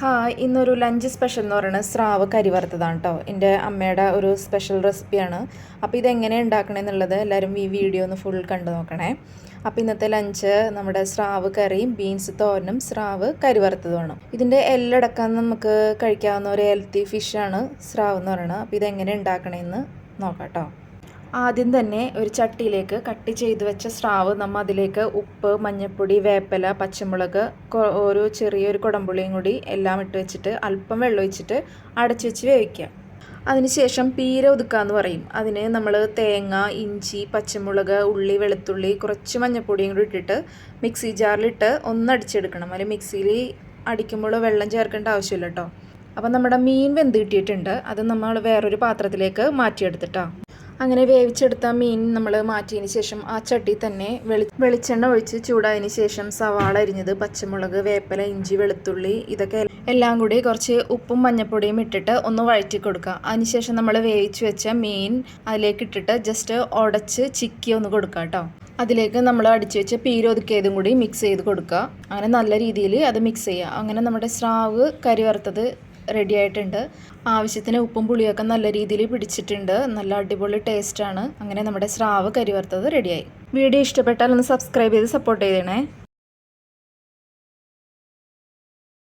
Hi ഇന്നൊരു lunch special എന്ന് പറയുന്നത് സ്രാവ് കരി വറുത്തതാണ് കേട്ടോ എന്റെ അമ്മയുടെ ഒരു സ്പെഷ്യൽ റെസിപ്പിയാണ് അപ്പോൾ ഇതെങ്ങനെ ഉണ്ടാക്കണേ എന്നുള്ളത് എല്ലാവരും ഈ വീഡിയോ ഒന്ന് ഫുൾ കണ്ടു നോക്കണേ. അപ്പോൾ ഇന്നത്തെ ലഞ്ച് നമ്മുടെ സ്രാവ് കറിയും ബീൻസ് തോരനും സ്രാവ് കരി വറുത്തതുമാണ്. ഇതിന്റെ എല്ലടക്കം നമുക്ക് കഴിക്കാവുന്ന ഒരു ഹെൽത്തി ഫിഷാണ് സ്രാവ് എന്ന് പറയുന്നത്. അപ്പോൾ ഇതെങ്ങനെ ഉണ്ടാക്കണേന്ന് നോക്കാം കേട്ടോ ആദ്യം തന്നെ ഒരു ചട്ടിയിലേക്ക് കട്ട് ചെയ്ത് വെച്ച സ്രാവ് നമ്മൾ അതിലേക്ക് ഉപ്പ് മഞ്ഞൾപ്പൊടി വേപ്പില പച്ചമുളക് ഒരു ചെറിയൊരു കുടംപുളിയും കൂടി എല്ലാം ഇട്ട് വെച്ചിട്ട് അല്പം വെള്ളം ഒഴിച്ചിട്ട് അടച്ചു വെച്ച് വേവിക്കുക. അതിനുശേഷം പീര ഒതുക്കുക എന്ന് പറയും. അതിന് നമ്മൾ തേങ്ങ ഇഞ്ചി പച്ചമുളക് ഉള്ളി വെളുത്തുള്ളി കുറച്ച് മഞ്ഞൾപ്പൊടിയും കൂടി ഇട്ടിട്ട് മിക്സി ജാറിലിട്ട് ഒന്നടിച്ചെടുക്കണം അല്ലെങ്കിൽ മിക്സിയിൽ അടിക്കുമ്പോൾ വെള്ളം ചേർക്കേണ്ട ആവശ്യമില്ല കേട്ടോ. അപ്പം നമ്മുടെ മീൻ വെന്ത് കിട്ടിയിട്ടുണ്ട്. അത് നമ്മൾ വേറൊരു പാത്രത്തിലേക്ക് മാറ്റിയെടുത്തിട്ടോ. അങ്ങനെ വേവിച്ചെടുത്ത മീൻ നമ്മൾ മാറ്റിയതിന് ശേഷം ആ ചട്ടി തന്നെ വെളി വെളിച്ചെണ്ണ ഒഴിച്ച് ചൂടായതിന് ശേഷം സവാള അരിഞ്ഞത് പച്ചമുളക് വേപ്പില ഇഞ്ചി വെളുത്തുള്ളി ഇതൊക്കെ എല്ലാം കൂടി കുറച്ച് ഉപ്പും മഞ്ഞപ്പൊടിയും ഇട്ടിട്ട് ഒന്ന് വഴറ്റി കൊടുക്കുക. അതിനുശേഷം നമ്മൾ വേവിച്ച് വെച്ച മീൻ അതിലേക്ക് ഇട്ടിട്ട് ജസ്റ്റ് ഉടച്ച് ചിക്കി ഒന്ന് കൊടുക്കുക കേട്ടോ. അതിലേക്ക് നമ്മൾ അടിച്ചു വെച്ച പീരൊതുക്കിയതും കൂടി മിക്സ് ചെയ്ത് കൊടുക്കുക. അങ്ങനെ നല്ല രീതിയിൽ അത് മിക്സ് ചെയ്യുക. അങ്ങനെ നമ്മുടെ സ്രാവ് കരി വറുത്തത് റെഡി ആയിട്ടുണ്ട് ആവശ്യത്തിന് ഉപ്പും പുളിയൊക്കെ നല്ല രീതിയിൽ പിടിച്ചിട്ടുണ്ട്. നല്ല അടിപൊളി ടേസ്റ്റാണ് അങ്ങനെ നമ്മുടെ സ്രാവ് കരി വറുത്തത് റെഡിയായി വീഡിയോ ഇഷ്ടപ്പെട്ടാൽ ഒന്ന് സബ്സ്ക്രൈബ് ചെയ്ത് സപ്പോർട്ട് ചെയ്യണേ